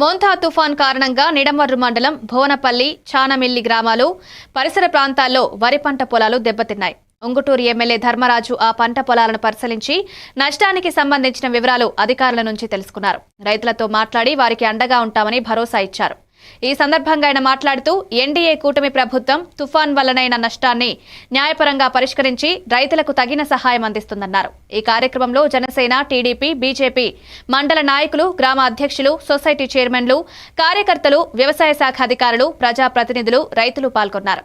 మోంతా తుఫాన్ కారణంగా నిడమర్రు మండలం భువనపల్లి చానమిల్లి గ్రామాలు పరిసర ప్రాంతాల్లో వరి పంట పొలాలు దెబ్బతిన్నాయి. ఉంగుటూరు ఎమ్మెల్యే ధర్మరాజు ఆ పంట పొలాలను పరిశీలించి నష్టానికి సంబంధించిన వివరాలు అధికారుల నుంచి తెలుసుకున్నారు. రైతులతో మాట్లాడి వారికి అండగా ఉంటామని భరోసా ఇచ్చారు. ఈ సందర్భంగా ఆయన మాట్లాడుతూ ఎన్డీఏ కూటమి ప్రభుత్వం తుఫాన్ వల్లనైన నష్టాన్ని న్యాయపరంగా పరిష్కరించి రైతులకు తగిన సహాయం అందిస్తుందన్నారు. ఈ కార్యక్రమంలో జనసేన టీడీపీ బీజేపీ మండల నాయకులు గ్రామ అధ్యక్షులు సొసైటీ చైర్మన్లు కార్యకర్తలు వ్యవసాయ శాఖ అధికారులు ప్రజాప్రతినిధులు రైతులు పాల్గొన్నారు.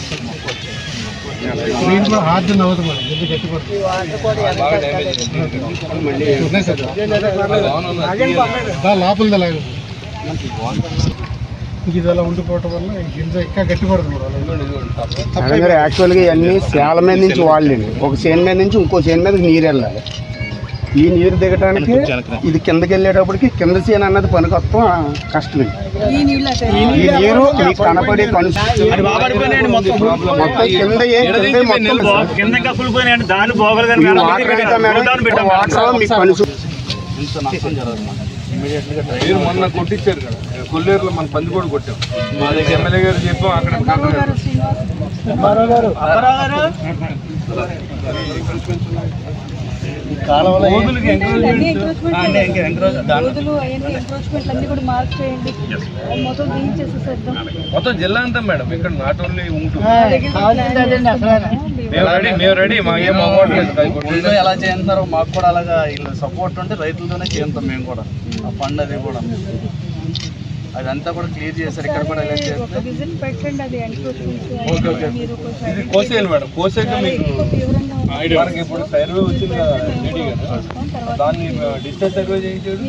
నేను దీంట్లో హార్డ్ నవ్వదు మరి ఎందుకు ఇది అలా ఉండిపోవటం వల్ల ఈ గింజ ఇంకా గట్టి యాక్చువల్గా ఇవన్నీ శాల మీద నుంచి వాళ్ళండి ఒక చేను మీద నుంచి ఇంకో చేను మీద నీరు వెళ్ళాలి. ఈ నీరు దిగటానికి ఇది కిందకి వెళ్ళేటప్పటికి కింద చేను అన్నది పనికొత్తం కష్టమే. ఈ నీరు మీకు కనపడే కను మొత్తం. కింద వాటర్ మీకు మీరు మొన్న కొట్టించారు కదా. కొల్లేరులో మన పంది కూడా కొట్టాం. మా దగ్గర ఎమ్మెల్యే గారు చెప్పాం అక్కడ మొత్తం జిల్లా అంతా మేడం ఇక్కడ నాట్ ఓన్లీ ఉంటుంది మేము రెడీ మేము రెడీ మా ఏం అవ్వట్లేదు అది కొట్టేది. ముందు ఎలా చేస్తారో మాకు కూడా అలాగా వీళ్ళు సపోర్ట్ ఉంటే రైతులతోనే చేస్తాం మేము కూడా. ఆ ఫండ్ అది కూడా. అదంతా కూడా క్లియర్ చేశారు. ఇక్కడ కూడా ఇది కోసేయాలి మేడం. కోసాక మీకు మనకి ఇప్పుడు సర్వే వచ్చింది కదా రెడీ కదా. దాన్ని డిస్టెన్స్ సర్వే చేయించాడు